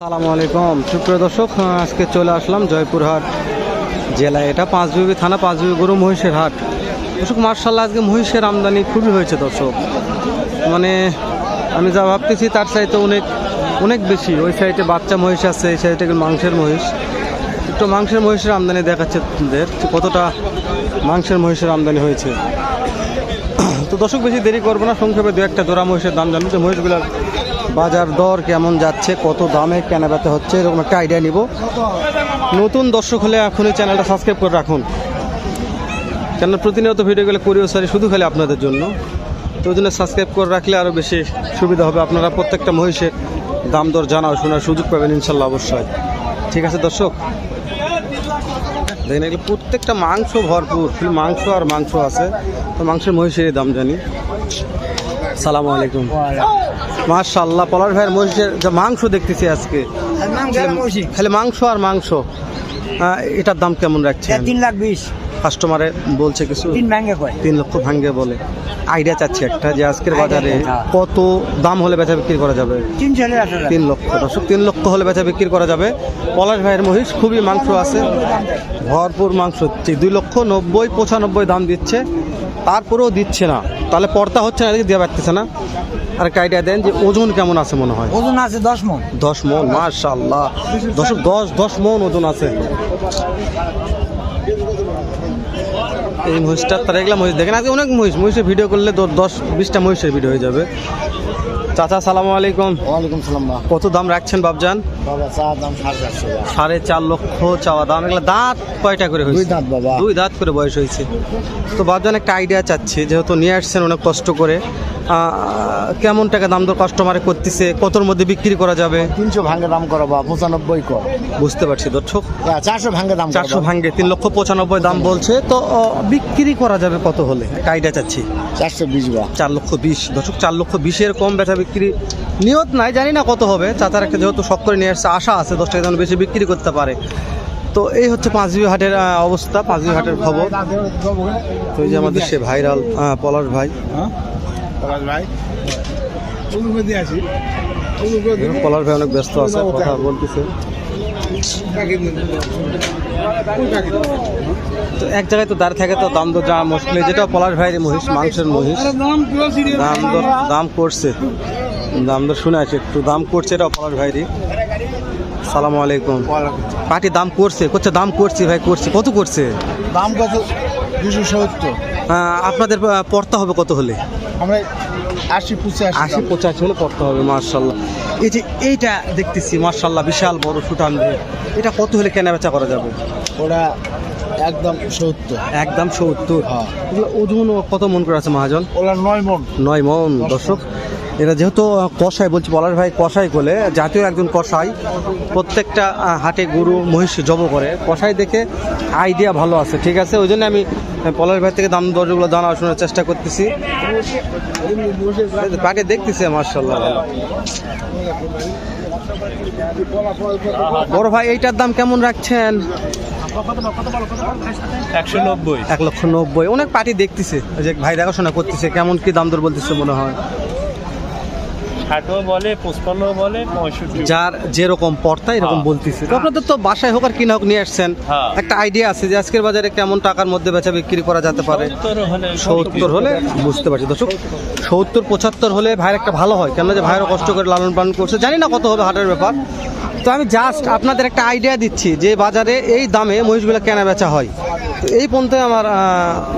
আসসালামু আলাইকুম। সুপ্রিয় দর্শক, আজকে চলে আসলাম জয়পুরহাট জেলায়। এটা পাঁচবিবি থানা, পাঁচবিবি গরু মহিষের হাট। দর্শক, মার্শাল্লাহ, আজকে মহিষের আমদানি খুবই হয়েছে দর্শক। মানে আমি যা ভাবতেছি, তার চাইতে অনেক অনেক বেশি। ওই সাইডে বাচ্চা মহিষ আছে, এই সাইডে মাংসের মহিষ। একটু মাংসের মহিষের আমদানি দেখাচ্ছে কতটা মাংসের মহিষের আমদানি হয়েছে। তো দর্শক, বেশি দেরি করব না। সংক্ষেপে দু একটা জোড়া মহিষের দাম জানব। যে মহিষগুলোর বাজার দর কেমন যাচ্ছে, কত দামে কেনা বেচা হচ্ছে, এরকম একটা আইডিয়া নিব। নতুন দর্শক হলে এখনই চ্যানেলটা সাবস্ক্রাইব করে রাখুন। কেন প্রতিনিয়ত ভিডিওগুলো করিও সারি শুধু খালি আপনাদের জন্য। তো ওই জন্য সাবস্ক্রাইব করে রাখলে আরও বেশি সুবিধা হবে। আপনারা প্রত্যেকটা মহিষের দাম দর জানাও শোনার সুযোগ পাবেন ইনশাল্লাহ অবশ্যই। ঠিক আছে দর্শক? দেখেন এগুলো প্রত্যেকটা মাংস ভরপুর। শুধু মাংস আর মাংস আছে। তো মাংসের মহিষের দাম জানি। সালামু আলাইকুম। মাশাল্লাহ পলাশ ভাইয়ের মহিষের যে মাংস দেখতেছি আজকে। খালি মাংস আর মাংস। এটার দাম কেমন রাখছে তিন লাখ বিশ। কাস্টমারে বলছে কিছু? তিন কয়। তিন লক্ষ ভাঙ্গে বলে। আইডিয়া চাচ্ছি একটা যে আজকের বাজারে হ্যাঁ। কত দাম হলে বেচা বিক্রি করা যাবে? তিন তিন লক্ষ। দর্শক তিন লক্ষ হলে বেচা বিক্রি করা যাবে। পলাশ ভাইয়ের মহিষ খুবই মাংস আছে। ভরপুর মাংস হচ্ছে দুই লক্ষ নব্বই পঁচানব্বই দাম দিচ্ছে। তারপরেও দিচ্ছে না। তাহলে পর্দা হচ্ছে না এদিকে দেওয়া পারতেছে না? আর একটা আইডিয়া দেন যে ওজন কেমন আছে মনে হয়? ওজন আছে দশ মন। দশ মন মাশাল্লাহ দশক দশ দশ মন ওজন আছে। এই মহিষটা তারা এগুলা মহিষ দেখেন আজকে অনেক মহিষ। মহিষের ভিডিও করলে দশ বিশটা মহিষের ভিডিও হয়ে যাবে। চাচা সালামু আলাইকুম। ওয়ালাইকুম সালাম কত দাম রাখছেন বাবজান বাবা চা দাম সাড়ে চারশো সাড়ে চার লক্ষ চাওয়া দাম। এগুলো দাঁত কয়টা করে হয়েছে? দুই দাঁত বাবা। দুই দাঁত করে বয়স হয়েছে। তো বাবজান একটা আইডিয়া চাচ্ছি যেহেতু নিয়ে আসছেন অনেক কষ্ট করে। কেমন টাকা দাম দর কাস্টমারে করতেছে? কতর মধ্যে বিক্রি করা যাবে? তিনশো ভাঙ্গে দাম করো বা পঁচানব্বই কর। বুঝতে পারছি দর্শক। চারশো ভাঙ্গে দাম চারশো ভাঙ্গে তিন লক্ষ পঁচানব্বই দাম বলছে। তো বিক্রি করা যাবে কত হলে? একটা আইডিয়া চাচ্ছি। চারশো বিশ বা চার লক্ষ বিশ। দর্শক চার লক্ষ বিশের কম বেচা বিক্রি নিয়ত নাই জানি না কত হবে। চাচার একটা যেহেতু শখ করে নিয়ে আশা আছে, দশ টাকা যেন বেশি বিক্রি করতে পারে। তো এই হচ্ছে পাঁচবি হাটের অবস্থা পাঁচবি হাটের খবর। তো এই যে আমাদের সে ভাইরাল পলাশ ভাই। ভাই পলাশ ভাই অনেক ব্যস্ত আছে, কথা বলতেছে। তো এক জায়গায় তো দাঁড়িয়ে থাকে তো, দাম দর যা মুশকিল। যেটা পলাশ ভাইয়ের মহিষ, মাংসের মহিষ, দাম দর, দাম করছে। দাম দর শুনে আছে একটু, দাম করছে এটা পলাশ ভাইরি সালাম আলাইকুম। পার্টি দাম করছে করছে দাম করছি ভাই করছি। কত করছে? দাম কত দুশো সত্তর। আপনাদের আহ, পড়তে হবে কত হলে? আমরা আশি পঁচাশি আশি পঁচাশি হলে পড়তে হবে মার্শাল্লাহ এই যে এইটা দেখতেছি মার্শাল্লাহ বিশাল বড় সুটান এটা কত হলে কেনা বেচা করা যাবে? ওরা একদম সত্তর। একদম সত্তর। হ্যাঁ। ওজন কত মন করে আছে মহাজন? ওরা নয় মন। নয় মন দর্শক। এরা যেহেতু কষাই বলছি পলাশ ভাই কষাই বলে জাতীয় একজন কষাই প্রত্যেকটা হাটে গরু মহিষ জব করে। কষাই দেখে আইডিয়া ভালো আছে ঠিক আছে? ওই জন্য আমি পলাশ ভাই থেকে দাম দরগুলো জানা শোনার চেষ্টা করতেছি। পাকে দেখতেছি মার্শাল্লাহ ভালো বড় ভাই এইটার দাম কেমন রাখছেন? একশো নব্বই। এক লক্ষ নব্বই। অনেক পার্টি দেখতেছে। যে ভাই দেখাশোনা করতেছে কেমন কি দাম দর বলতেছে মনে হয়। ষাটও বলে পঁচপান্ন বলে পঁয়ষট্টি যার যেরকম পড়তা এরকম হ্যাঁ। বলতেছে। তো আপনাদের তো বাসায় হোক আর কিনা হোক নিয়ে আসছেন। হ্যাঁ। একটা আইডিয়া আছে যে আজকের বাজারে কেমন টাকার মধ্যে বেচা বিক্রি করা যেতে পারে। সত্তর হলে সত্তর হলে বুঝতে পারছি। দর্শক সত্তর পঁচাত্তর হলে ভাইয়ের একটা ভালো হয়। কেন যে ভাইয়েরও কষ্ট করে লালন পালন করছে। জানি না কত হবে হাটের ব্যাপার। তো আমি জাস্ট আপনাদের একটা আইডিয়া দিচ্ছি যে বাজারে এই দামে মহিষগুলো কেনা বেচা হয়। তো এই পর্যন্ত আমার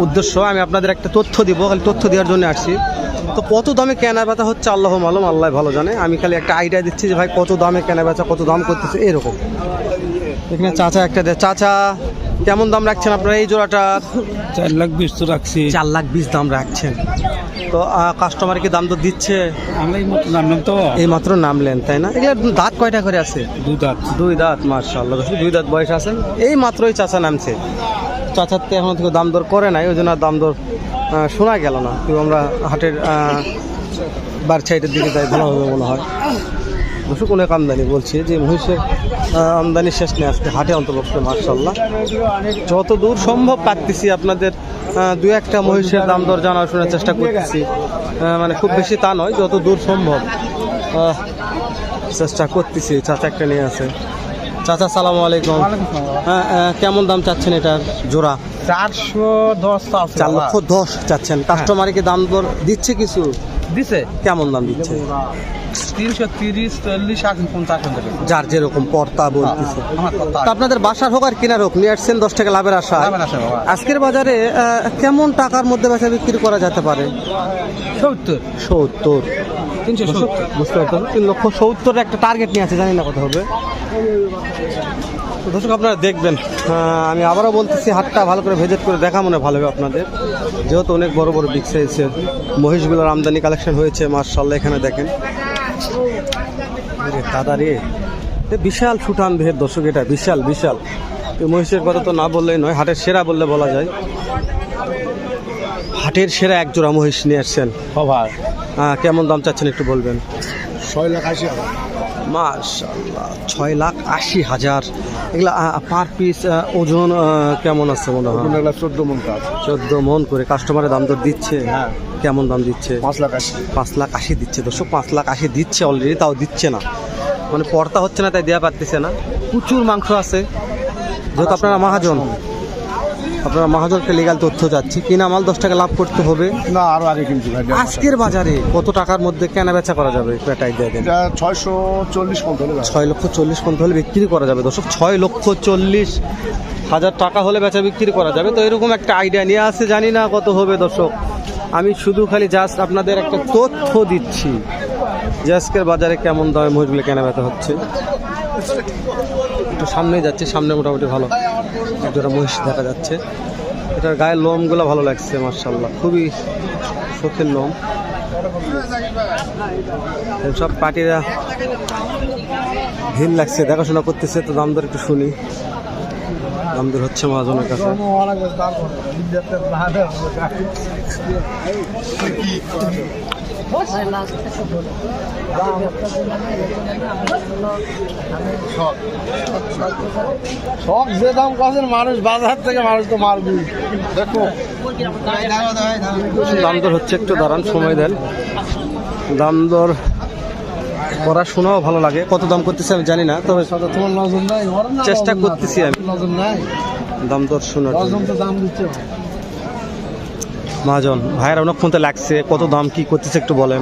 উদ্দেশ্য, আমি আপনাদের একটা তথ্য দিব, খালি তথ্য দেওয়ার জন্য আসছি। তো কত দামে কেনা বেচা হচ্ছে আল্লাহ মালুম আল্লাহ ভালো জানে। আমি খালি একটা আইডিয়া দিচ্ছি যে ভাই কত দামে কেনা বেচা, কত দাম করতেছে, এরকম। এখানে চাচা একটা চাচা কেমন দাম রাখছেন আপনারা এই জোড়াটা? চার লাখ বিশ তো রাখছি। চার লাখ বিশ দাম রাখছেন। তো কাস্টমার কি দাম তো দিচ্ছে? আমরা এই মতো নামলাম তো। এই মাত্র নামলেন তাই না? এগুলো দাঁত কয়টা করে আছে? দুই দাঁত। দুই দাঁত মার্শাল্লাহ দুই দাঁত বয়স আছেন এই মাত্রই চাচা নামছে। চাচার তো এখনও থেকে দাম দর করে নাই ওই জন্য দাম দর শোনা গেল না। কিন্তু আমরা হাটের বার সাইডের দিকে যাই ভালো হবে মনে হয়। দর্শক অনেক আমদানি বলছি যে মহিষের আমদানি শেষ নেই আজকে হাটে অন্তর্ভুক্ত মার্শাল্লাহ যত দূর সম্ভব পাচ্ছি আপনাদের দু একটা মহিষের দাম দর জানার শোনার চেষ্টা করতেছি। মানে খুব বেশি তা নয় যত দূর সম্ভব চেষ্টা করতেছি চাচা একটা নিয়ে আছে। চাচা সালাম আলাইকুম। হ্যাঁ কেমন দাম চাচ্ছেন এটার জোড়া? চারশো দশ চার লক্ষ দশ চাচ্ছেন। কাস্টমারকে দাম দর দিচ্ছে কিছু? দিছে। কেমন দাম দিচ্ছে? তিনশো তিরিশ চল্লিশ এখন পঞ্চাশ যার যেরকম পর্তা বলতেছে। আমার আপনাদের বাসার হোক আর কেনার হোক নিয়ে আসছেন দশ টাকা লাভের আশা। আজকের বাজারে কেমন টাকার মধ্যে বেচা বিক্রি করা যেতে পারে? সত্তর। সত্তর। তিনশো বুঝতে পারছেন তিন লক্ষ সত্তর একটা টার্গেট নিয়ে আছে জানি না কত হবে। তো দর্শক আপনারা দেখবেন। আমি আবারও বলতেছি হাটটা ভালো করে ভিজিট করে দেখা মনে ভালো হবে আপনাদের। যেহেতু অনেক বড় বড় বিগ সাইজের মহিষগুলোর আমদানি কালেকশন হয়েছে মার্শাল্লাহ এখানে দেখেন। দাদা রে বিশাল সুঠান দেহের দর্শক এটা বিশাল বিশাল। মহিষের কথা তো না বললেই নয় হাটের সেরা বললে বলা যায়। হাটের সেরা এক জোড়া মহিষ নিয়ে আসছেন। হ্যাঁ কেমন দাম চাচ্ছেন একটু বলবেন? ছয় লাখ আশি হাজার। মাশাল্লাহ ছয় লাখ আশি হাজার। এগুলা পার পিস ওজন কেমন আছে মনে হয়? এগুলো চোদ্দ মন কাজ। চোদ্দ মন করে কাস্টমারের দাম দর দিচ্ছে? হ্যাঁ। কেমন দাম দিচ্ছে? পাঁচ লাখ আশি। পাঁচ লাখ আশি দিচ্ছে। দর্শক পাঁচ লাখ আশি দিচ্ছে অলরেডি তাও দিচ্ছে না। মানে পর্তা হচ্ছে না তাই দেওয়া পারতেছে না। প্রচুর মাংস আছে। যেহেতু আপনারা মহাজন। আপনারা মহাজনকে লিগাল তথ্য যাচ্ছি। কিনা মাল দশ টাকা লাভ করতে হবে? না আরও আগে কিনছি ভাই আজকের বাজারে কত টাকার মধ্যে কেনা বেচা করা যাবে? একটু একটা আইডিয়া দেন। ছয়শো চল্লিশ পর্যন্ত হলে ছয় লক্ষ চল্লিশ পর্যন্ত হলে বিক্রি করা যাবে। দর্শক ছয় লক্ষ চল্লিশ হাজার টাকা হলে বেচা বিক্রি করা যাবে। তো এরকম একটা আইডিয়া নিয়ে আসছে জানি না কত হবে দর্শক। আমি শুধু খালি জাস্ট আপনাদের একটা তথ্য দিচ্ছি যে আজকের বাজারে কেমন দামে মহিষগুলো কেনা বেচা হচ্ছে। একটু সামনে যাচ্ছে, সামনে মোটামুটি ভালো। একজোড়া মহিষ দেখা যাচ্ছে। এটার গায়ের লোমগুলো ভালো লাগছে মার্শাল্লাহ খুবই শখের লোম। সব পার্টিরা ভিড় লাগছে, দেখাশোনা করতেছে, তো দাম একটু শুনি। দাম হচ্ছে মহাজনের কাছে। সব যে দাম কাছেন মানুষ বাজার থেকে মানুষ তো মারবি দেখো। দাম দর হচ্ছে একটু দাঁড়ান সময় দেন। দাম দর পড়াশোনাও ভালো লাগে। কত দাম করতেছে আমি জানি না তবে তোমার নজর নাই ওর না চেষ্টা করতেছি আমি। দাম দর শোনার জন্য। দাম দিচ্ছে। মহাজন ভাইয়ের অনেকক্ষণ তো লাগছে কত দাম কি করতেছে একটু বলেন।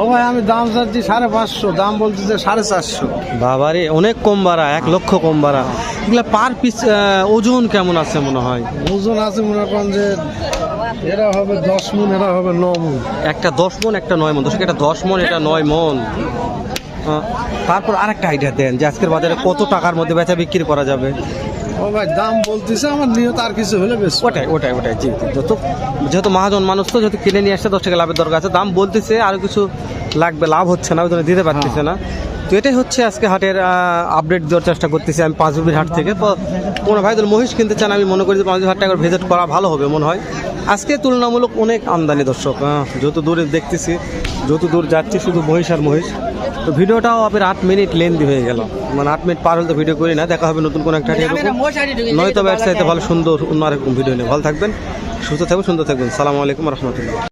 ও ভাই আমি দাম চাচ্ছি সাড়ে পাঁচশো দাম বলতেছে সাড়ে চারশো। বাবারে অনেক কম বাড়া এক লক্ষ কম বাড়া এগুলা পার পিস ওজন কেমন আছে মনে হয়? ওজন আছে মনে করেন যে এরা হবে দশ মন এরা হবে ন মন। একটা দশ মন একটা নয় মন। দর্শক এটা দশ মন এটা নয় মন। তারপর আরেকটা আইডিয়া দেন যে আজকের বাজারে কত টাকার মধ্যে বেচা বিক্রি করা যাবে। ও ভাই, দাম বলতেছে আমার নিয়ত আর কিছু হলে বেশ। ওটাই ওটাই ওটাই, জি যত যেহেতু মহাজন মানুষ তো, যেহেতু কিনে নিয়ে আসছে, দশ টাকা লাভের দরকার আছে, দাম বলতেছে, আর কিছু লাগবে, লাভ হচ্ছে না, ওই দিতে পারতেছে না। তো এটাই হচ্ছে আজকে হাটের আপডেট দেওয়ার চেষ্টা করতেছি আমি পাঁচ রুপির হাট থেকে। কোনো ভাই মহিষ কিনতে চান, আমি মনে করি যে পাঁচ রুপির হাটটা একবার ভিজিট করা ভালো হবে, মনে হয়। আজকে তুলনামূলক অনেক আমদানি, দর্শক যত দূরে দেখতেছি, যত দূর যাচ্ছি, শুধু মহিষ আর মহিষ। তো ভিডিওটাও আপনার আট মিনিট লেন্দি হয়ে গেল। মানে আট মিনিট পার হলে তো ভিডিও করি না দেখা হবে নতুন কোনো একটা নয়তো ব্যবসায়ীতে ভালো সুন্দর অন্য আরেকরকম ভিডিও নিয়ে। ভালো থাকবেন সুস্থ থাকবেন সুন্দর থাকবেন। সালামু আলাইকুম রহমতুল্লাহ।